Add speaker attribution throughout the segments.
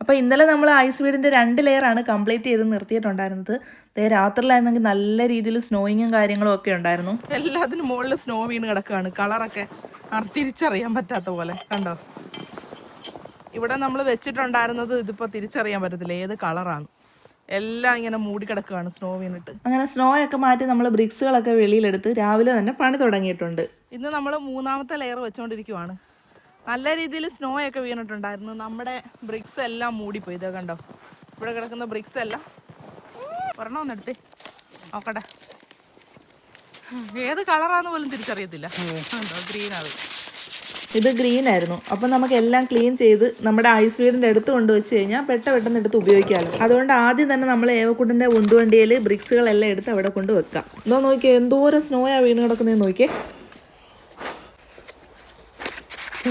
Speaker 1: അപ്പോൾ ഇന്നലെ നമ്മൾ ഐസ് വീടിന്റെ രണ്ട് ലെയറാണ് കംപ്ലീറ്റ് ചെയ്ത് നിർത്തിയിട്ടുണ്ടായിരുന്നത്. അതേ രാത്രിയിലായിരുന്നെങ്കിൽ നല്ല രീതിയിൽ സ്നോയിങ്ങും കാര്യങ്ങളും ഒക്കെ ഉണ്ടായിരുന്നു.
Speaker 2: എല്ലാത്തിനും മുകളിൽ സ്നോ വീണ് കിടക്കുകയാണ് കളറൊക്കെ തിരിച്ചറിയാൻ പറ്റാത്ത പോലെ. കണ്ടോ? ഇവിടെ നമ്മൾ വെച്ചിട്ടുണ്ടായിരുന്നത് ഇതിപ്പോൾ തിരിച്ചറിയാൻ പറ്റത്തില്ല. ഏത് കളറാണ് എല്ലാം ഇങ്ങനെ മൂടി കിടക്കുകയാണ് സ്നോ വീണിട്ട്.
Speaker 1: അങ്ങനെ സ്നോ ഒക്കെ മാറ്റി നമ്മൾ ബ്രിക്സുകളൊക്കെ വെളിയിലെടുത്ത് രാവിലെ തന്നെ പണി തുടങ്ങിയിട്ടുണ്ട്.
Speaker 2: ഇന്ന് നമ്മൾ മൂന്നാമത്തെ ലെയർ വെച്ചുകൊണ്ടിരിക്കുവാണ് നല്ല രീതിയിൽ സ്നോ ഒക്കെ വീണിട്ടുണ്ടായിരുന്നു. നമ്മുടെ ബ്രിക്സ് എല്ലാം മൂടിപ്പോയി. ഇതൊക്കെ കണ്ടോ? ഇവിടെ കിടക്കുന്ന ബ്രിക്സ് എല്ലാം. ഒരെണ്ണം നോക്കട്ടെ. ഏത് കളറാന്ന് പോലും തിരിച്ചറിയത്തില്ല.
Speaker 1: ഇത് ഗ്രീൻ ആയിരുന്നു. അപ്പം നമുക്ക് എല്ലാം ക്ലീൻ ചെയ്ത് നമ്മുടെ ഐസ് വീടിന്റെ അടുത്ത് കൊണ്ടുവച്ച് കഴിഞ്ഞാൽ പെട്ട പെട്ടെന്ന് എടുത്ത് ഉപയോഗിക്കാമല്ലോ അതുകൊണ്ട് ആദ്യം തന്നെ നമ്മൾ ഏവക്കുട്ടിന്റെ ഉന്തുവണ്ടിയിൽ ബ്രിക്സുകളെല്ലാം എടുത്ത് അവിടെ കൊണ്ട് വെക്കാം. എന്തോ നോക്കിയേ എന്തോരം സ്നോയാ വീണ് കിടക്കുന്നതെന്ന് നോക്കിയേ.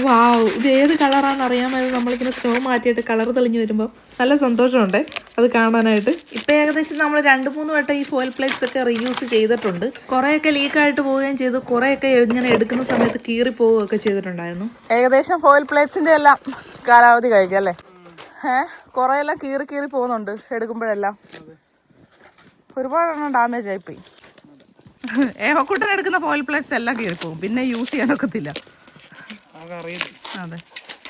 Speaker 1: വാവ് ഇത് ഏത് കളറാണെന്ന് അറിയാമായിരുന്നു നമ്മളിങ്ങനെ സ്നോ മാറ്റിയിട്ട് കളർ തെളിഞ്ഞു വരുമ്പോൾ നല്ല സന്തോഷമുണ്ട് അത് കാണാനായിട്ട്. ഇപ്പം ഏകദേശം നമ്മൾ രണ്ട് മൂന്ന് വട്ടം ഈ ഫോയിൽ പ്ലേറ്റ്സ് ഒക്കെ റീയൂസ് ചെയ്തിട്ടുണ്ട്. കുറേയൊക്കെ ലീക്കായിട്ട് പോവുകയും ചെയ്തു. കുറേയൊക്കെ ഇങ്ങനെ എടുക്കുന്ന സമയത്ത് കീറി പോവുകയൊക്കെ ചെയ്തിട്ടുണ്ടായിരുന്നു.
Speaker 2: ഏകദേശം ഫോയിൽ പ്ലേറ്റ്സിന്റെ എല്ലാം കാലാവധി കഴിഞ്ഞല്ലേ അല്ലേ? കുറേ എല്ലാം കീറി കീറി പോകുന്നുണ്ട് എടുക്കുമ്പോഴെല്ലാം. ഒരുപാടെണ്ണം ഡാമേജ് ആയിപ്പോയി. ഏവക്കൂട്ടൻ എടുക്കുന്ന ഫോയിൽ പ്ലേറ്റ്സ് എല്ലാം കീറി പോകും പിന്നെ യൂസ് ചെയ്യാനൊക്കത്തില്ല. അതെ.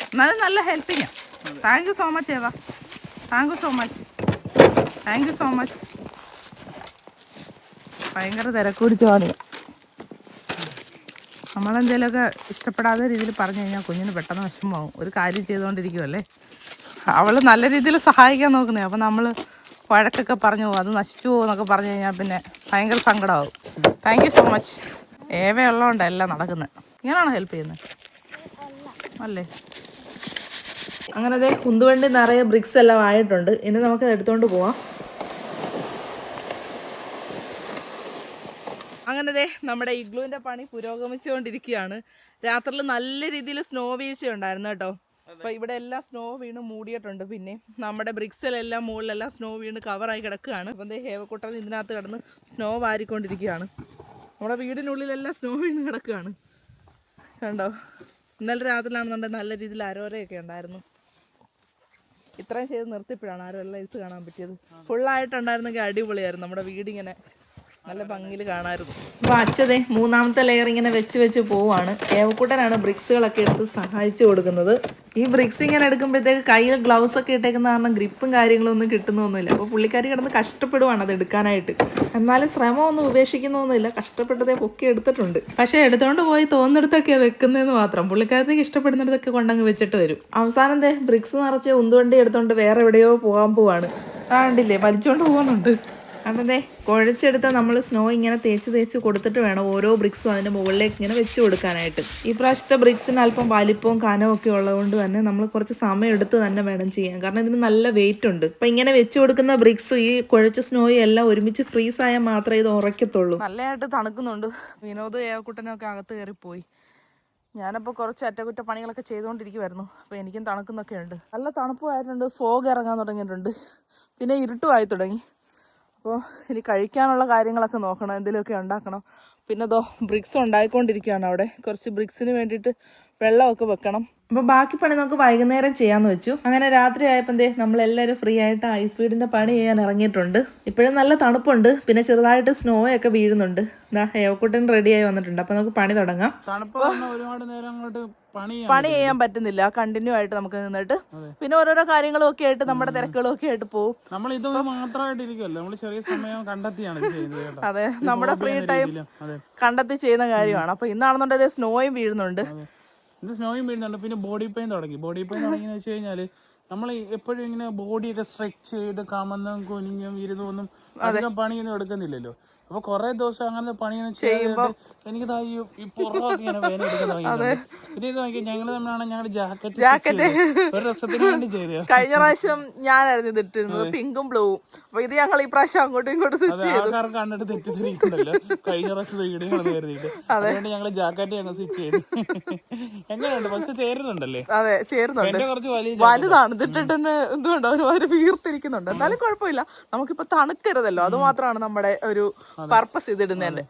Speaker 2: എന്നാലും നല്ല ഹെൽപ്പിങ്ങാ. താങ്ക് യു സോ മച്ച് ഏവ thank you so much thank you so much ഭയങ്കര തിരക്കുടിച്ച് പണിയാ നമ്മളെന്തേലുമൊക്കെ ഇഷ്ടപ്പെടാത്ത രീതിയിൽ പറഞ്ഞു കഴിഞ്ഞാൽ കുഞ്ഞിന് പെട്ടെന്ന് വിഷമമാവും. ഒരു കാര്യം ചെയ്തുകൊണ്ടിരിക്കുമല്ലേ അവൾ നല്ല രീതിയിൽ സഹായിക്കാൻ നോക്കുന്നേ. അപ്പം നമ്മൾ വഴക്കൊക്കെ പറഞ്ഞു പോകും. അത് നശിച്ചു പോകും എന്നൊക്കെ പറഞ്ഞു കഴിഞ്ഞാൽ പിന്നെ ഭയങ്കര സങ്കടമാവും. താങ്ക് യു സോ മച്ച് ഏവയുള്ളതുകൊണ്ടല്ല നടക്കുന്നത് ഇങ്ങനെയാണോ ഹെൽപ്പ് ചെയ്യുന്നത് അല്ലേ?
Speaker 1: അങ്ങനെ അതെ കുന്തുവണ്ടി നിറയെ ബ്രിക്സ് എല്ലാം ആയിട്ടുണ്ട്. ഇനി നമുക്ക് എടുത്തുകൊണ്ട് പോവാം.
Speaker 2: അങ്ങനെ ദേ നമ്മുടെ ഇഗ്ലുവിന്റെ പണി പുരോഗമിച്ചുകൊണ്ടിരിക്കുകയാണ്. രാത്രിയിൽ നല്ല രീതിയിൽ സ്നോ വീഴ്ച ഉണ്ടായിരുന്നു കേട്ടോ. അപ്പൊ ഇവിടെ എല്ലാം സ്നോ വീണ് മൂടിയിട്ടുണ്ട്. പിന്നെ നമ്മുടെ ബ്രിക്സിലെല്ലാം മുകളിലെല്ലാം സ്നോ വീണ് കവറായി കിടക്കുകയാണ്. അപ്പം ദേ ഹേവക്കുട്ടൻ ഇതിനകത്ത് കിടന്ന് സ്നോ വാരിക്കൊണ്ടിരിക്കുകയാണ്. നമ്മുടെ വീടിനുള്ളിലെല്ലാം സ്നോ വീണ് കിടക്കുകയാണ്. കണ്ടോ? ഇന്നലെ രാത്രിയിലാണെന്നുണ്ടെങ്കിൽ നല്ല രീതിയിൽ അരോരയൊക്കെ ഉണ്ടായിരുന്നു. ഇത്രയും ചെയ്ത് നിർത്തിയപ്പോഴാണ് ആരും എല്ലാം ലൈറ്റ്സ് കാണാൻ പറ്റിയത്. ഫുള്ളായിട്ടുണ്ടായിരുന്നെങ്കിൽ അടിപൊളിയായിരുന്നു. നമ്മുടെ വീടിങ്ങനെ നല്ല ഭംഗിയിൽ കാണാമായിരുന്നു
Speaker 1: അപ്പോൾ അച്ഛതേ മൂന്നാമത്തെ ലെയർ ഇങ്ങനെ വെച്ച് വെച്ച് പോവാണ്. ഏവക്കൂട്ടനാണ് ബ്രിക്സുകളൊക്കെ എടുത്ത് സഹായിച്ചു കൊടുക്കുന്നത്. ഈ ബ്രിക്സ് ഇങ്ങനെ എടുക്കുമ്പോഴത്തേക്ക് കയ്യിൽ ഗ്ലൗസ് ഒക്കെ ഇട്ടേക്കുന്ന കാരണം ഗ്രിപ്പും കാര്യങ്ങളും ഒന്നും കിട്ടുന്നൊന്നുമില്ല. അപ്പോൾ പുള്ളിക്കാരി കിടന്ന് കഷ്ടപ്പെടുവാണ് അത് എടുക്കാനായിട്ട്. എന്നാലും ശ്രമമൊന്നും ഉപേക്ഷിക്കുന്നൊന്നുമില്ല. കഷ്ടപ്പെട്ടതേ പൊക്കി എടുത്തിട്ടുണ്ട്. പക്ഷേ എടുത്തോണ്ട് പോയി തോന്നിടത്തൊക്കെയാണ് വെക്കുന്നതെന്ന് മാത്രം. പുള്ളിക്കാരത്തേക്ക് ഇഷ്ടപ്പെടുന്നിടത്തൊക്കെ കൊണ്ടങ്ങ് വെച്ചിട്ട് വരും. അവസാനം ബ്രിക്സ് നിറച്ച് ഉന്തുവണ്ടി എടുത്തോണ്ട് വേറെ എവിടെയോ പോകാൻ പോവാണ്. ആ ഉണ്ടില്ലേ വലിച്ചോണ്ട് പോകുന്നുണ്ട് അതെ കുഴച്ചെടുത്ത നമ്മൾ സ്നോ ഇങ്ങനെ തേച്ച് തേച്ച് കൊടുത്തിട്ട് വേണം ഓരോ ബ്രിക്സും അതിന്റെ മുകളിലേക്ക് ഇങ്ങനെ വെച്ച് കൊടുക്കാനായിട്ട്. ഈ പ്രാവശ്യത്തെ ബ്രിക്സിന് അല്പം വലിപ്പവും കനവും ഒക്കെ ഉള്ളതുകൊണ്ട് തന്നെ നമ്മൾ കുറച്ച് സമയം എടുത്ത് തന്നെ വേണം ചെയ്യാൻ. കാരണം ഇതിന് നല്ല വെയിറ്റ് ഉണ്ട്. അപ്പം ഇങ്ങനെ വെച്ച് കൊടുക്കുന്ന ബ്രിക്സ് ഈ കുഴച്ച സ്നോയും എല്ലാം ഒരുമിച്ച് ഫ്രീസ് ആയാൽ മാത്രമേ ഇത് ഉറക്കത്തുള്ളൂ.
Speaker 2: നല്ലതായിട്ട് തണുക്കുന്നുണ്ട്. വിനോദ് ഏവക്കുട്ടനൊക്കെ അകത്ത് കയറിപ്പോയി. ഞാനപ്പോൾ കുറച്ച് അറ്റകുറ്റപ്പണികളൊക്കെ ചെയ്തുകൊണ്ടിരിക്കുമായിരുന്നു അപ്പോൾ എനിക്കും തണുക്കുന്നൊക്കെ ഉണ്ട്. നല്ല തണുപ്പുമായിട്ടുണ്ട് ഫോഗ് ഇറങ്ങാൻ തുടങ്ങിയിട്ടുണ്ട്. പിന്നെ ഇരുട്ടുമായി തുടങ്ങി. അപ്പോൾ ഇനി കഴിക്കാനുള്ള കാര്യങ്ങളൊക്കെ നോക്കണം എന്തെങ്കിലുമൊക്കെ ഉണ്ടാക്കണം. പിന്നെ അതോ ബ്രിക്സ് ഉണ്ടായിക്കൊണ്ടിരിക്കുകയാണ് അവിടെ. കുറച്ച് ബ്രിക്സിന് വേണ്ടിയിട്ട് വെള്ളമൊക്കെ വെക്കണം.
Speaker 1: അപ്പോൾ ബാക്കി പണി നമുക്ക് വൈകുന്നേരം ചെയ്യാന്ന് വെച്ചു. അങ്ങനെ രാത്രി ആയപ്പോൾ ദേ നമ്മളെല്ലാവരും ഫ്രീ ആയിട്ട് ഐസ് വീടിന്റെ പണി ചെയ്യാൻ ഇറങ്ങിയിട്ടുണ്ട്. ഇപ്പോഴും നല്ല തണുപ്പുണ്ട്. പിന്നെ ചെറുതായിട്ട് സ്നോ ഒക്കെ വീഴുന്നുണ്ട്. ദാ റെഡി റെഡിയായി വന്നിട്ടുണ്ട്. അപ്പോൾ നമുക്ക് പണി തുടങ്ങാം.
Speaker 3: തണുപ്പ് ഒരുപാട് നേരം അങ്ങോട്ട് പണി ചെയ്യാൻ
Speaker 2: പണി ചെയ്യാൻ പറ്റുന്നില്ല. കണ്ടിന്യൂ ആയിട്ട് നമുക്ക് നിന്നിട്ട്. പിന്നെ ഓരോരോ കാര്യങ്ങളും ഒക്കെ ആയിട്ട് നമ്മുടെ തിരക്കുകളും ഒക്കെ ആയിട്ട് പോകും
Speaker 3: നമ്മൾ ചെറിയ സമയം കണ്ടെത്തിയാണ് ചെയ്യുന്നത് കേട്ടോ.
Speaker 2: അതെ. നമ്മുടെ ഫ്രീ ടൈം
Speaker 3: അതെ.
Speaker 2: കണ്ടെത്തി ചെയ്യുന്ന കാര്യമാണ്. അപ്പൊ ഇന്നാണെന്നുണ്ടെങ്കിൽ സ്നോയും വീഴുന്നുണ്ട്.
Speaker 3: അതെ. ഇത് സ്നോയും വീഴുന്നുണ്ട് പിന്നെ ബോഡി പെയിൻ തുടങ്ങി. ബോഡി പെയിൻ തുടങ്ങി വെച്ച് കഴിഞ്ഞാൽ നമ്മൾ എപ്പോഴും ഇങ്ങനെ ബോഡിയൊക്കെ സ്ട്രെച്ച് ചെയ്ത് കമന്നും കുനിഞ്ഞും ഇരുന്നും ഒന്നും അധികം പണിയൊന്നും എടുക്കുന്നില്ലല്ലോ. അപ്പൊ കുറെ ദിവസം അങ്ങനത്തെ പണിയൊന്നും ചെയ്യുമ്പോ എനിക്ക് ഞങ്ങൾ ഈ പുറമൊക്കെ ഇങ്ങനെ വേദന എടുക്കാൻ തുടങ്ങിയിട്ടുണ്ട് പിന്നെ ഇത് നോക്കി ഞങ്ങൾ തമ്മിലാണ് ഞങ്ങളുടെ ജാക്കറ്റ് ജാക്കറ്റ്. ഒരു രസത്തിന് വേണ്ടി ചെയ്തത്.
Speaker 2: കഴിഞ്ഞ പ്രാവശ്യം ഞാനായിരുന്നു ഇത് ഇട്ടിരുന്നത്. പിങ്കും ബ്ലൂവും. അപ്പൊ ഇത് ഞങ്ങൾ ഈ പ്രാവശ്യം അങ്ങോട്ടും ഇങ്ങോട്ടും സ്വിച്ച് ചെയ്തു.
Speaker 3: ആൾക്കാർ കണ്ടിട്ട് തെറ്റിദ്ധരിക്കണ്ടല്ലോ. കഴിഞ്ഞ പ്രാവശ്യം വീഡിയോ കരുതിയിട്ട്. അതുകൊണ്ട് ഞങ്ങൾ ജാക്കറ്റ് ഞങ്ങൾ സ്വിച്ച് ചെയ്തു. എങ്ങനെയുണ്ട്? പക്ഷെ ചേരുന്നുണ്ടല്ലേ?
Speaker 2: അതെ ചേരുന്നുണ്ട്.
Speaker 3: കുറച്ച് വലിയ
Speaker 2: വലുതാണ്. ഇതിട്ടിട്ട് തന്നെ എന്തുകൊണ്ടോ? ഒരുമാതിരി വീർത്തിരിക്കുന്നുണ്ട്. എന്നാലും കുഴപ്പമില്ല. നമുക്കിപ്പോ തണുക്കരുതല്ലോ. അത് മാത്രമാണ് നമ്മുടെ ഒരു പർപ്പസ് ഇതിടുന്നതിന്റെ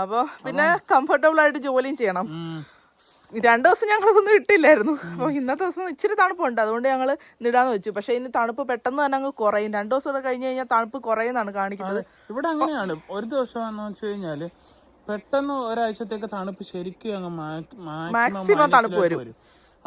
Speaker 2: അപ്പൊ പിന്നെ കംഫർട്ടബിൾ ആയിട്ട് ജോലിയും ചെയ്യണം. രണ്ടു ദിവസം ഞങ്ങളതൊന്നും ഇട്ടില്ലായിരുന്നു. അപ്പോൾ ഇന്നത്തെ ദിവസം ഇച്ചിരി തണുപ്പുണ്ട്. അതുകൊണ്ട് ഞങ്ങൾ ഇടാന്ന് വെച്ചു. പക്ഷേ ഇനി തണുപ്പ് പെട്ടെന്ന് തന്നെ അങ്ങ് കുറയും. രണ്ടു ദിവസം കൂടെ കഴിഞ്ഞ് കഴിഞ്ഞാൽ തണുപ്പ് കുറയുന്നതാണ് കാണിക്കുന്നത്.
Speaker 3: ഇവിടെ അങ്ങനെയാണ്. ഒരു ദിവസം എന്ന് വെച്ച് കഴിഞ്ഞാൽ പെട്ടെന്ന് ഒരാഴ്ചത്തേക്ക് തണുപ്പ് ശരിക്കും അങ്ങ്
Speaker 2: മാക്സിമം തണുപ്പ് വരും.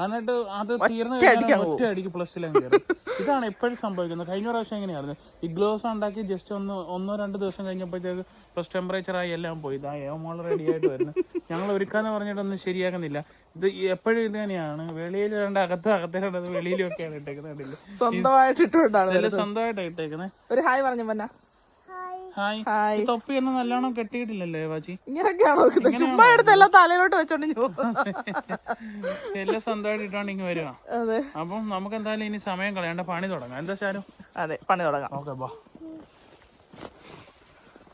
Speaker 3: എന്നിട്ട് അത് തീർന്നു കഴിഞ്ഞാൽ ഒറ്റ അടിക്ക് പ്ലസ്സിലാണ് കയറും. ഇതാണ് എപ്പോഴും സംഭവിക്കുന്നത്. കഴിഞ്ഞ പ്രാവശ്യം എങ്ങനെയായിരുന്നു? ഈ ഗ്ലോസ് ഉണ്ടാക്കി ജസ്റ്റ് ഒന്ന് ഒന്നോ രണ്ടോ ദിവസം കഴിഞ്ഞപ്പോഴത്തേക്ക് പ്ലസ് ടെമ്പറേച്ചർ ആയി എല്ലാം പോയി. ഇതാ ഏമോൾ റെഡി ആയിട്ട് വരുന്നു. ഞങ്ങൾ ഒരുക്കാന്ന് പറഞ്ഞിട്ടൊന്നും ശരിയാകുന്നില്ല ഇത് എപ്പോഴും ഇത് തന്നെയാണ്. വെളിയിൽ രണ്ട് അകത്ത് അകത്തെ രണ്ടത് വെളിയിലും ഒക്കെയാണ് ഇട്ടേക്കുന്നത്.
Speaker 2: സ്വന്തമായിട്ട് ഇട്ടുകൊണ്ടാണ്
Speaker 3: സ്വന്തമായിട്ടാണ് ഇട്ടേക്കുന്നത്.
Speaker 2: ഒരു ഹായ് പറഞ്ഞു പന്ന.
Speaker 3: ഹായ്
Speaker 2: ഹായ്
Speaker 3: ഈ തൊപ്പിയൊന്നും നല്ലോണം കെട്ടിയിട്ടില്ലല്ലേ വാച്ചി
Speaker 2: ഇങ്ങനെയൊക്കെയാണോ ചുമ്മാ എടുത്ത് എല്ലാം തലയിലോട്ട് വെച്ചോണ്ട്.
Speaker 3: എല്ലാം സ്വന്തമായിട്ട് ഇട്ടോണ്ട് ഇങ്ങ് വരുവാ
Speaker 2: അതെ.
Speaker 3: അപ്പം നമുക്ക് എന്തായാലും ഇനി സമയം കളയണ്ട പണി തുടങ്ങാം. എന്താ ശാലും
Speaker 2: അതെ പണി തുടങ്ങാം.
Speaker 3: ഓക്കെ ബാ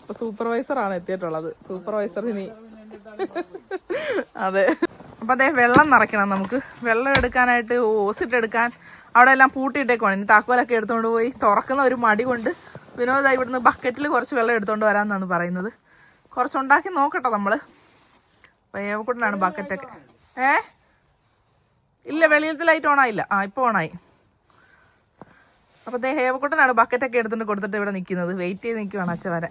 Speaker 2: ഇപ്പൊ സൂപ്പർവൈസർ ആണ് എത്തിയിട്ടുള്ളത്. സൂപ്പർവൈസർ ഇനി. അതെ. അപ്പൊ അതെ വെള്ളം നിറയ്ക്കണം നമുക്ക്. വെള്ളം എടുക്കാനായിട്ട് ഓസിട്ട് എടുക്കാൻ അവിടെ എല്ലാം പൂട്ടിയിട്ടേക്കുവാണ്. ഇനി താക്കോലൊക്കെ എടുത്തോണ്ട് പോയി തുറക്കുന്ന ഒരു മടി കൊണ്ട് വിനോദ ഇവിടുന്ന് ബക്കറ്റിൽ കുറച്ച് വെള്ളം എടുത്തുകൊണ്ട് വരാമെന്നാണ് പറയുന്നത്. കുറച്ച് ഉണ്ടാക്കി നോക്കട്ടെ നമ്മൾ. അപ്പൊ ഏവക്കൂട്ടിനാണ് ബക്കറ്റൊക്കെ ഏ? ഇല്ല വെളിയിലത്തെ ലൈറ്റ് ഓണായില്ല ആ ഇപ്പൊ ഓണായി അപ്പോൾ ദേ ഹേവക്കുട്ടനാണ് ബക്കറ്റൊക്കെ എടുത്തിട്ട് കൊടുത്തിട്ട് ഇവിടെ നിൽക്കുന്നത് വെയിറ്റ് ചെയ്ത് നിൽക്കുവാണ് അച്ഛ വരെ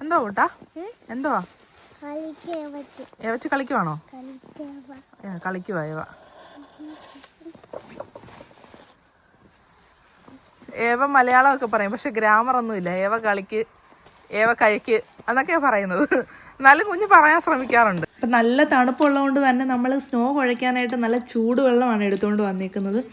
Speaker 2: എന്തോ കൂട്ടാ? എന്തുവാ? ഏവച്ച് കളിക്കുവാണോ? കളിക്കുവാ ഏവ. ഏവ മലയാളമൊക്കെ പറയും പക്ഷെ ഗ്രാമർ ഒന്നുമില്ല ഏവ കളിക്ക് ഏവ കഴിക്ക് എന്നൊക്കെയാ പറയുന്നത്. എന്നാലും കുഞ്ഞ് പറയാൻ ശ്രമിക്കാറുണ്ട്.
Speaker 1: അപ്പം നല്ല തണുപ്പുള്ളതുകൊണ്ട് തന്നെ നമ്മൾ സ്നോ കുഴയ്ക്കാനായിട്ട് നല്ല ചൂടുവെള്ളമാണ് എടുത്തുകൊണ്ട് വന്നിരിക്കുന്നത്.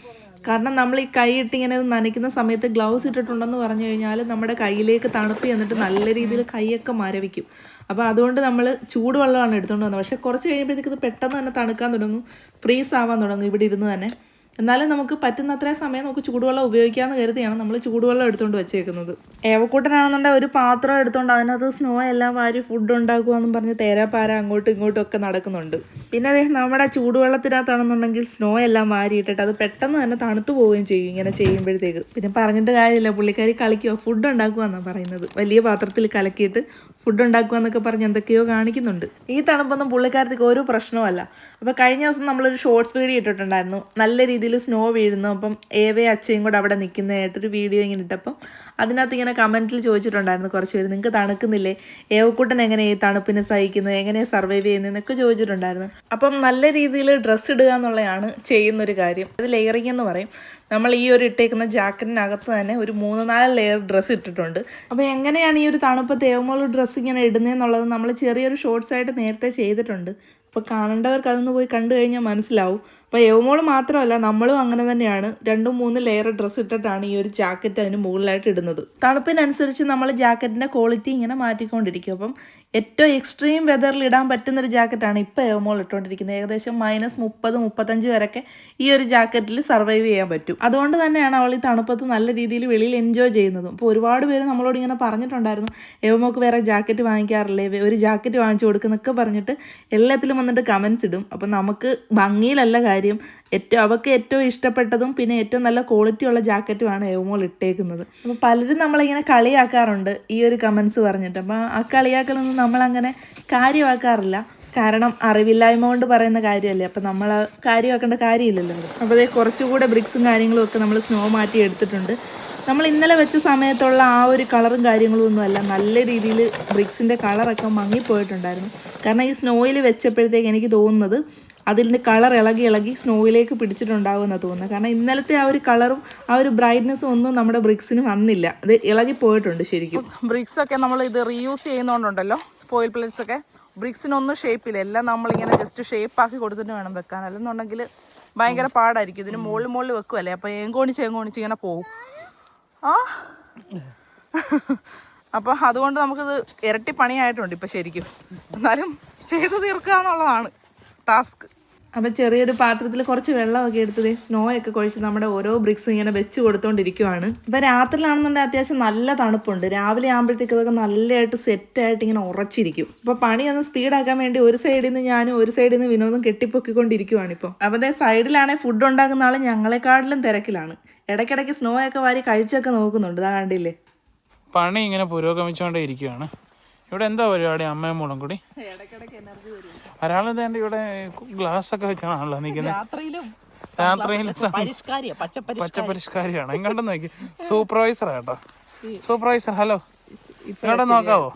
Speaker 1: കാരണം നമ്മൾ ഈ കൈ ഇട്ട് ഇങ്ങനെ ഇത് നനയ്ക്കുന്ന സമയത്ത് ഗ്ലൗസ് ഇട്ടിട്ടുണ്ടെന്ന് പറഞ്ഞു കഴിഞ്ഞാൽ നമ്മുടെ കയ്യിലേക്ക് തണുപ്പ് ചെന്നിട്ട് നല്ല രീതിയിൽ കൈയൊക്കെ മരവിക്കും. അപ്പോൾ അതുകൊണ്ട് നമ്മൾ ചൂടുവെള്ളമാണ് എടുത്തുകൊണ്ട് വന്നത്. പക്ഷേ കുറച്ച് കഴിയുമ്പോഴത്തേക്ക് ഇത് പെട്ടെന്ന് തന്നെ തണുക്കാൻ തുടങ്ങും. ഫ്രീസ് ആവാൻ തുടങ്ങും. ഇവിടെ ഇരുന്ന് തന്നെ. എന്നാലും നമുക്ക് പറ്റുന്ന അത്രയും സമയം നമുക്ക് ചൂടുവെള്ളം ഉപയോഗിക്കാമെന്ന് കരുതിയാണ് നമ്മൾ ചൂടുവെള്ളം എടുത്തുകൊണ്ട് വെച്ചേക്കുന്നത്. ഏവക്കൂട്ടനാണെന്നുണ്ടെങ്കിൽ ഒരു പാത്രം എടുത്തുകൊണ്ട് അതിനകത്ത് സ്നോ എല്ലാം വാരി ഫുഡ് ഉണ്ടാക്കുകയെന്ന് പറഞ്ഞ് തേരാപ്പാര അങ്ങോട്ടും ഇങ്ങോട്ടും ഒക്കെ നടക്കുന്നുണ്ട്. പിന്നെ അതേ നമ്മുടെ ചൂടുവെള്ളത്തിനകത്താണെന്നുണ്ടെങ്കിൽ സ്നോ എല്ലാം വാരിയിട്ടിട്ട് അത് പെട്ടെന്ന് തന്നെ തണുത്തു പോവുകയും ചെയ്യും ഇങ്ങനെ ചെയ്യുമ്പോഴത്തേക്ക്. പിന്നെ പറഞ്ഞിട്ട് കാര്യമില്ല പുള്ളിക്കാരി കളിക്കുക ഫുഡ് ഉണ്ടാക്കുക എന്നാണ് പറയുന്നത്. വലിയ പാത്രത്തിൽ കലക്കിയിട്ട് ഫുഡ് ഉണ്ടാക്കുക എന്നൊക്കെ പറഞ്ഞ് എന്തൊക്കെയോ കാണിക്കുന്നുണ്ട്. ഈ തണുപ്പൊന്നും പുള്ളിക്കാരത്തേക്ക് ഒരു പ്രശ്നമല്ല അപ്പോൾ കഴിഞ്ഞ ദിവസം നമ്മളൊരു ഷോർട്സ് വീഡിയോ ഇട്ടിട്ടുണ്ടായിരുന്നു. നല്ല രീതിയിൽ സ്നോ വീഴുന്നു. അപ്പം ഏവേ അച്ഛയും കൂടെ അവിടെ നിൽക്കുന്നതായിട്ടൊരു വീഡിയോ ഇങ്ങനെ ഇട്ടപ്പം അതിനകത്ത് ഇങ്ങനെ കമന്റിൽ ചോദിച്ചിട്ടുണ്ടായിരുന്നു കുറച്ച് പേര് നിങ്ങൾക്ക് തണുക്കുന്നില്ലേ? ഏവക്കൂട്ടൻ എങ്ങനെ ഈ തണുപ്പിനെ സഹിക്കുന്നത് എങ്ങനെ സർവൈവ് ചെയ്യുന്നതെന്നൊക്കെ ചോദിച്ചിട്ടുണ്ടായിരുന്നു. അപ്പം നല്ല രീതിയിൽ ഡ്രസ്സ് ഇടുക എന്നുള്ളതാണ് ചെയ്യുന്നൊരു കാര്യം. അത് ലെയറിംഗ് എന്ന് പറയും. നമ്മൾ ഈ ഒരു ഇട്ടേക്കുന്ന ജാക്കറ്റിനകത്ത് തന്നെ ഒരു മൂന്ന് നാല് ലെയർ ഡ്രസ്സ് ഇട്ടിട്ടുണ്ട്. അപ്പോൾ എങ്ങനെയാണ് ഈ ഒരു തണുപ്പത്ത് ഏവമോൾ ഡ്രസ്സ് ഇങ്ങനെ ഇടുന്നതെന്നുള്ളത് നമ്മൾ ചെറിയൊരു ഷോർട്സ് ആയിട്ട് നേരത്തെ ചെയ്തിട്ടുണ്ട്. അപ്പോൾ കാണേണ്ടവർക്ക് അതൊന്ന് പോയി കണ്ടു കഴിഞ്ഞാൽ മനസ്സിലാവും. അപ്പോൾ യവമോൾ മാത്രമല്ല നമ്മളും അങ്ങനെ തന്നെയാണ്. രണ്ടും മൂന്ന് ലെയർ ഡ്രസ്സ് ഇട്ടിട്ടാണ് ഈ ഒരു ജാക്കറ്റ് അതിന് മുകളിലായിട്ട് ഇടുന്നത്. തണുപ്പിനനുസരിച്ച് നമ്മൾ ജാക്കറ്റിന്റെ ക്വാളിറ്റി ഇങ്ങനെ മാറ്റിക്കൊണ്ടിരിക്കും. അപ്പം ഏറ്റവും എക്സ്ട്രീം വെതറിൽ ഇടാൻ പറ്റുന്നൊരു ജാക്കറ്റാണ് ഇപ്പോൾ യവമോൾ ഇട്ടുകൊണ്ടിരിക്കുന്നത് ഏകദേശം മൈനസ് മുപ്പത് മുപ്പത്തഞ്ച് വരെയൊക്കെ ഈ ഒരു ജാക്കറ്റിൽ സർവൈവ് ചെയ്യാൻ പറ്റും. അതുകൊണ്ട് തന്നെയാണ് അവൾ ഈ തണുപ്പത്ത് നല്ല രീതിയിൽ വെളിയിൽ എൻജോയ് ചെയ്യുന്നതും. അപ്പോൾ ഒരുപാട് പേര് നമ്മളോട് ഇങ്ങനെ പറഞ്ഞിട്ടുണ്ടായിരുന്നു യവമോക്ക് വേറെ ജാക്കറ്റ് വാങ്ങിക്കാറില്ലേ? ഒരു ജാക്കറ്റ് വാങ്ങിച്ചു കൊടുക്കുന്നൊക്കെ പറഞ്ഞിട്ട് എല്ലാത്തിലും വന്നിട്ട് കമൻസ് ഇടും. അപ്പോൾ നമുക്ക് ഭംഗിയിലല്ല കാര്യം. ഏറ്റവും അവൾക്ക് ഏറ്റവും ഇഷ്ടപ്പെട്ടതും പിന്നെ ഏറ്റവും നല്ല ക്വാളിറ്റി ഉള്ള ജാക്കറ്റുമാണ് എവമോൾ ഇട്ടേക്കുന്നത്. അപ്പോൾ പലരും നമ്മളിങ്ങനെ കളിയാക്കാറുണ്ട് ഈ ഒരു കമൻസ് പറഞ്ഞിട്ട്. അപ്പോൾ ആ കളിയാക്കലൊന്നും നമ്മളങ്ങനെ കാര്യമാക്കാറില്ല. കാരണം അറിവില്ലായ്മ കൊണ്ട് പറയുന്ന കാര്യമല്ലേ അപ്പം നമ്മൾ കാര്യമാക്കേണ്ട കാര്യമില്ലല്ലോ അപ്പോൾ അതേ കുറച്ചുകൂടെ ബ്രിക്സും കാര്യങ്ങളും ഒക്കെ നമ്മൾ സ്നോ മാറ്റി എടുത്തിട്ടുണ്ട്. നമ്മൾ ഇന്നലെ വെച്ച സമയത്തുള്ള ആ ഒരു കളറും കാര്യങ്ങളും ഒന്നും അല്ല. നല്ല രീതിയിൽ ബ്രിക്സിന്റെ കളറൊക്കെ മങ്ങിപ്പോയിട്ടുണ്ടായിരുന്നു കാരണം ഈ സ്നോയിൽ വെച്ചപ്പോഴത്തേക്ക് എനിക്ക് തോന്നുന്നത് അതിന്റെ കളർ ഇളകി ഇളകി സ്നോയിലേക്ക് പിടിച്ചിട്ടുണ്ടാവുമെന്നാണ് തോന്നുന്നത്. കാരണം ഇന്നലത്തെ ആ ഒരു കളറും ആ ഒരു ബ്രൈറ്റ്നസ്സും ഒന്നും നമ്മുടെ ബ്രിക്സിന് വന്നില്ല. അത് ഇളകി പോയിട്ടുണ്ട് ശരിക്കും.
Speaker 2: ബ്രിക്സൊക്കെ നമ്മൾ ഇത് റീയൂസ് ചെയ്യുന്നതുകൊണ്ടല്ലോ ഫോയിൽ പ്ലേറ്റ്സ് ഒക്കെ? ബ്രിക്സിനൊന്നും ഷേപ്പില്ല. എല്ലാം നമ്മളിങ്ങനെ ജസ്റ്റ് ഷേപ്പ് ആക്കി കൊടുത്തിട്ട് വേണം വെക്കാൻ. അല്ലെന്നുണ്ടെങ്കിൽ ഭയങ്കര പാടായിരിക്കും. ഇതിന് മുകളിൽ മുകളിൽ വെക്കുമല്ലേ അപ്പോൾ ഏങ്കോണിച്ച് ഏങ്കോണിച്ച് ഇങ്ങനെ പോകും ആ? അപ്പോൾ അതുകൊണ്ട് നമുക്കിത് ഇരട്ടി പണിയായിട്ടുണ്ട് ഇപ്പം ശരിക്കും. എന്നാലും ചെയ്തു തീർക്കുക എന്നുള്ളതാണ് ടാസ്ക്.
Speaker 1: അപ്പം ചെറിയൊരു പാത്രത്തിൽ കുറച്ച് വെള്ളമൊക്കെ എടുത്തത് സ്നോ ഒക്കെ കുഴിച്ച് നമ്മുടെ ഓരോ ബ്രിക്സ് ഇങ്ങനെ വെച്ച് കൊടുത്തോണ്ടിരിക്കുവാണ്. ഇപ്പൊ രാത്രിയിലാണെന്നുണ്ടെങ്കിൽ അത്യാവശ്യം നല്ല തണുപ്പുണ്ട്. രാവിലെ ആകുമ്പോഴത്തേക്ക് ഇതൊക്കെ നല്ലതായിട്ട് സെറ്റായിട്ട് ഇങ്ങനെ ഉറച്ചിരിക്കും. അപ്പോൾ പണി ഒന്ന് സ്പീഡാക്കാൻ വേണ്ടി ഒരു സൈഡിൽ നിന്ന് ഞാനും ഒരു സൈഡിൽ നിന്ന് വിനോദം കെട്ടിപ്പൊക്കിക്കൊണ്ടിരിക്കുവാണ് ഇപ്പോൾ അപ്പോൾ അതേ സൈഡിലാണെങ്കിൽ ഫുഡ് ഉണ്ടാക്കുന്ന ആൾ ഞങ്ങളെക്കാട്ടിലും തിരക്കിലാണ്. ഇടയ്ക്കിടയ്ക്ക് സ്നോ ഒക്കെ വാരി കഴിച്ചൊക്കെ നോക്കുന്നുണ്ട്. ഇതാ കണ്ടില്ലേ?
Speaker 3: പണി ഇങ്ങനെ പുരോഗമിച്ചുകൊണ്ടേ ഇരിക്കുവാണ്. ഇവിടെ എന്താ പരിപാടി? അമ്മയും മോളും കൂടി?
Speaker 2: ഇടയ്ക്കിടയ്ക്ക് എനർജി വരും
Speaker 3: ഒരാൾ ഇവിടെ ഗ്ലാസ് ഒക്കെ വെച്ചാണല്ലോ നിൽക്കുന്നത്
Speaker 2: രാത്രിയിലും പച്ചപ്പരി
Speaker 3: പച്ചപ്പരിഷ്കാരിയാണ്. ഇങ്ങോട്ട് നോക്കി? സൂപ്പർവൈസർ കേട്ടോ. Supervisor hello. ഇങ്ങോട്ട് നോക്കാവോ?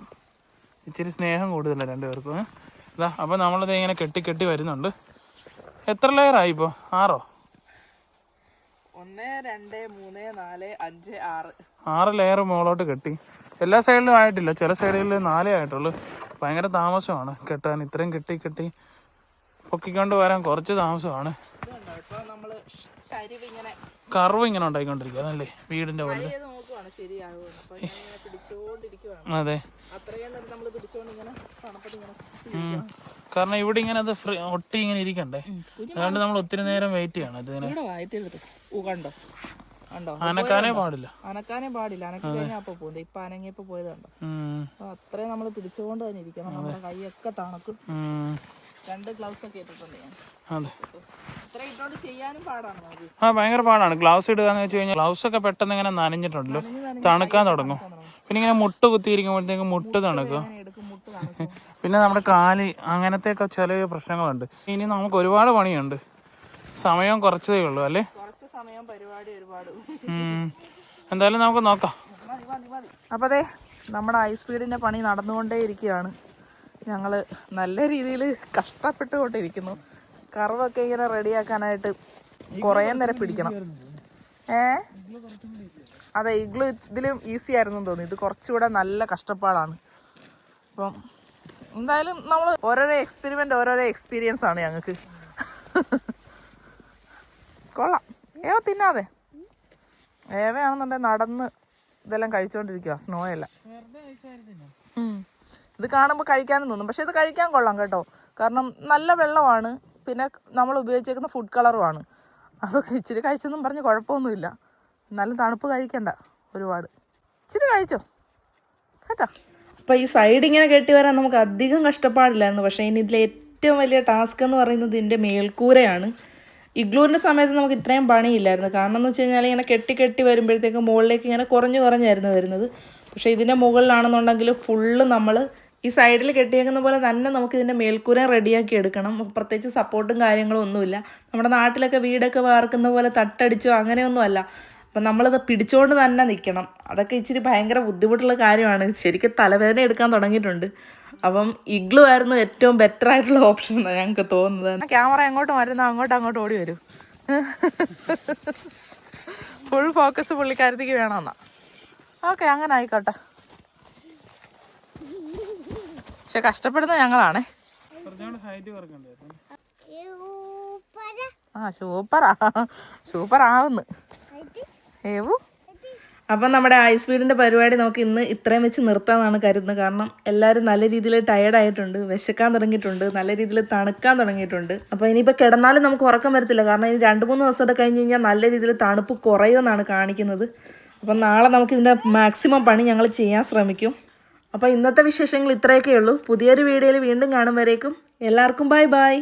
Speaker 3: ഇച്ചിരി സ്നേഹം കൂടുതലാണ് രണ്ടുപേർക്കും? ഇതാ അപ്പൊ നമ്മളിത് ഇങ്ങനെ കെട്ടി കെട്ടി വരുന്നുണ്ട്. എത്ര ലെയർ ആയി ഇപ്പോ? ആറോ?
Speaker 2: ഒന്ന് രണ്ട് മൂന്ന് നാല് അഞ്ച് ആറ്.
Speaker 3: ആറ് ലെയർ മുകളോട്ട് കെട്ടി. എല്ലാ സൈഡിലും ആയിട്ടില്ല. ചില സൈഡുകളിൽ നാലേ ആയിട്ടുള്ളൂ. ഭയങ്കര താമസമാണ്. കെട്ടാൻ ഇത്രയും കെട്ടി കെട്ടി പൊക്കിക്കൊണ്ട് വരാൻ കുറച്ച് താമസമാണ്.
Speaker 2: കറവ് ഇങ്ങനെ
Speaker 3: ഉണ്ടായിക്കൊണ്ടിരിക്കുക അതല്ലേ? വീടിന്റെ പോലെ. അതെ. കാരണം ഇവിടെ ഇങ്ങനെ അത് ഒട്ടി ഇങ്ങനെ ഇരിക്കണ്ടേ? അതുകൊണ്ട് നമ്മൾ ഒത്തിരി നേരം വെയിറ്റ് ചെയ്യണം ഇതിനെ.
Speaker 2: കണ്ടോ?
Speaker 3: അനക്കാനേ പാടില്ല.
Speaker 2: അനക്കാനേ പാടില്ല. അനക്കി കഴിഞ്ഞാൽ അപ്പൊ പോകുന്നത്. ഇപ്പൊ അനങ്ങിയപ്പോ പോയത് കണ്ടോ. അപ്പൊ അത്രയും നമ്മൾ പിടിച്ചുകൊണ്ട് തന്നെ ഇരിക്കണം. നമ്മുടെ കൈയൊക്കെ തണുക്കും. രണ്ട് ഗ്ലൗസ് ഒക്കെ ഇട്ടിട്ടുണ്ട് ഞാൻ.
Speaker 3: അതെ. ആ ഭയങ്കര പാടാണ്. ഗ്ലൗസ് ഇടുക എന്ന് വെച്ച് കഴിഞ്ഞാൽ ഗ്ലൗസ് ഒക്കെ പെട്ടെന്ന് ഇങ്ങനെ നനഞ്ഞിട്ടുണ്ടല്ലോ. തണുക്കാൻ തുടങ്ങും. പിന്നെ ഇങ്ങനെ മുട്ട കുത്തിയിരിക്കുമ്പോഴത്തേക്ക് മുട്ട് തണുക്കും. പിന്നെ നമ്മുടെ കാൽ അങ്ങനത്തെ ഒക്കെ ചില പ്രശ്നങ്ങളുണ്ട്. ഇനി നമുക്ക് ഒരുപാട് പണിയുണ്ട്. സമയം കുറച്ചതേ ഉള്ളൂ അല്ലേ?
Speaker 2: സമയം പരിപാടി ഒരുപാട്.
Speaker 3: എന്തായാലും നമുക്ക് നോക്കാം.
Speaker 2: അപ്പോൾ അതെ നമ്മുടെ ഐസ് സ്പീഡിന്റെ പണി നടന്നുകൊണ്ടേ ഇരിക്കുകയാണ്. ഞങ്ങൾ നല്ല രീതിയിൽ കഷ്ടപ്പെട്ടുകൊണ്ടിരിക്കുന്നു. കറവൊക്കെ ഇങ്ങനെ റെഡിയാക്കാനായിട്ട് കുറേ നേരം പിടിക്കണം. ഏ? അതെ ഇഗ്ലു ഇതിലും ഈസി ആയിരുന്നു തോന്നി. ഇത് കുറച്ചുകൂടെ നല്ല കഷ്ടപ്പാടാണ്. അപ്പം എന്തായാലും നമ്മൾ ഓരോരോ എക്സ്പെരിമെന്റ് ഓരോരോ എക്സ്പീരിയൻസ് ആണ് ഞങ്ങൾക്ക്. കൊള്ളാം. ഏവ തിന്നാതെ. ഏവയാണെന്നുണ്ടെങ്കിൽ നടന്ന് ഇതെല്ലാം കഴിച്ചുകൊണ്ടിരിക്കുക സ്നോ എല്ലാം. ഇത് കാണുമ്പോൾ കഴിക്കാനും തോന്നും. പക്ഷെ ഇത് കഴിക്കാൻ കൊള്ളാം കേട്ടോ. കാരണം നല്ല വെള്ളമാണ്. പിന്നെ നമ്മൾ ഉപയോഗിച്ചേക്കുന്ന ഫുഡ് കളറുമാണ് അപ്പോൾ ഇച്ചിരി കഴിച്ചെന്നും പറഞ്ഞ് കുഴപ്പമൊന്നുമില്ല. എന്നാലും തണുപ്പ് കഴിക്കണ്ട ഒരുപാട്. ഇച്ചിരി കഴിച്ചോ? കേട്ടോ.
Speaker 1: അപ്പോൾ ഈ സൈഡ് ഇങ്ങനെ കെട്ടി വരാൻ നമുക്ക് അധികം കഷ്ടപ്പാടില്ലായിരുന്നു. പക്ഷേ ഇനി ഇതിലെ ഏറ്റവും വലിയ ടാസ്ക് എന്ന് പറയുന്നത് ഇതിന്റെ മേൽക്കൂരയാണ്. ഇഗ്ലൂരിന്റെ സമയത്ത് നമുക്ക് ഇത്രയും പണിയില്ലായിരുന്നു. കാരണം എന്ന് വെച്ച് കഴിഞ്ഞാൽ ഇങ്ങനെ കെട്ടി കെട്ടി വരുമ്പോഴത്തേക്ക് മുകളിലേക്ക് ഇങ്ങനെ കുറഞ്ഞു കുറഞ്ഞായിരുന്നു വരുന്നത്. പക്ഷേ ഇതിന്റെ മുകളിലാണെന്നുണ്ടെങ്കിൽ ഫുള്ള് നമ്മൾ ഈ സൈഡിൽ കെട്ടിയേക്കുന്ന പോലെ തന്നെ നമുക്ക് ഇതിന്റെ മേൽക്കൂര റെഡിയാക്കി എടുക്കണം. പ്രത്യേകിച്ച് സപ്പോർട്ടും കാര്യങ്ങളും ഒന്നുമില്ല. നമ്മുടെ നാട്ടിലൊക്കെ വീടൊക്കെ വാർക്കുന്ന പോലെ തട്ടടിച്ചോ അങ്ങനെയൊന്നുമല്ല അപ്പം നമ്മളത് പിടിച്ചുകൊണ്ട് തന്നെ നിൽക്കണം അതൊക്കെ ഇച്ചിരി ഭയങ്കര ബുദ്ധിമുട്ടുള്ള കാര്യമാണ്. ശരിക്കും തലവേദന എടുക്കാൻ തുടങ്ങിയിട്ടുണ്ട്. അപ്പം ഇഗ്ലു ആയിരുന്നു ഏറ്റവും ബെറ്റർ ആയിട്ടുള്ള ഓപ്ഷൻ എന്നാണ് ഞങ്ങൾക്ക് തോന്നുന്നത്.
Speaker 2: ക്യാമറ എങ്ങോട്ട് മാറ്റുന്ന അങ്ങോട്ട് അങ്ങോട്ട് ഓടി വരും. ഫുൾ ഫോക്കസ് പുള്ളിക്കാരത്തേക്ക് വേണമെന്നാ ഓക്കെ അങ്ങനെ ആയിക്കോട്ടെ. പക്ഷെ കഷ്ടപ്പെടുന്ന ഞങ്ങളാണേ. ആ സൂപ്പറാ സൂപ്പർ ആവുന്നു. ഏവു?
Speaker 1: അപ്പം നമ്മുടെ ഐസ് വീടിന്റെ പരിപാടി നമുക്ക് ഇന്ന് ഇത്രയും വെച്ച് നിർത്താമെന്നാണ് കരുതുന്നത്. കാരണം എല്ലാവരും നല്ല രീതിയിൽ ടയർഡായിട്ടുണ്ട് വിശക്കാൻ തുടങ്ങിയിട്ടുണ്ട് നല്ല രീതിയിൽ തണുക്കാൻ തുടങ്ങിയിട്ടുണ്ട്. അപ്പോൾ ഇനിയിപ്പോൾ കിടന്നാലും നമുക്ക് ഉറക്കം വരത്തില്ല. കാരണം ഇനി രണ്ട് മൂന്ന് ദിവസമൊക്കെ കഴിഞ്ഞ് കഴിഞ്ഞാൽ നല്ല രീതിയിൽ തണുപ്പ് കുറയുമെന്നാണ് കാണിക്കുന്നത്. അപ്പം നാളെ നമുക്ക് ഇതിന്റെ മാക്സിമം പണി ഞങ്ങൾ ചെയ്യാൻ ശ്രമിക്കും. അപ്പോൾ ഇന്നത്തെ വിശേഷങ്ങൾ ഇത്രയൊക്കെ ഉള്ളൂ. പുതിയൊരു വീഡിയോയിൽ വീണ്ടും കാണും വരേക്കും. എല്ലാവർക്കും ബൈ ബൈ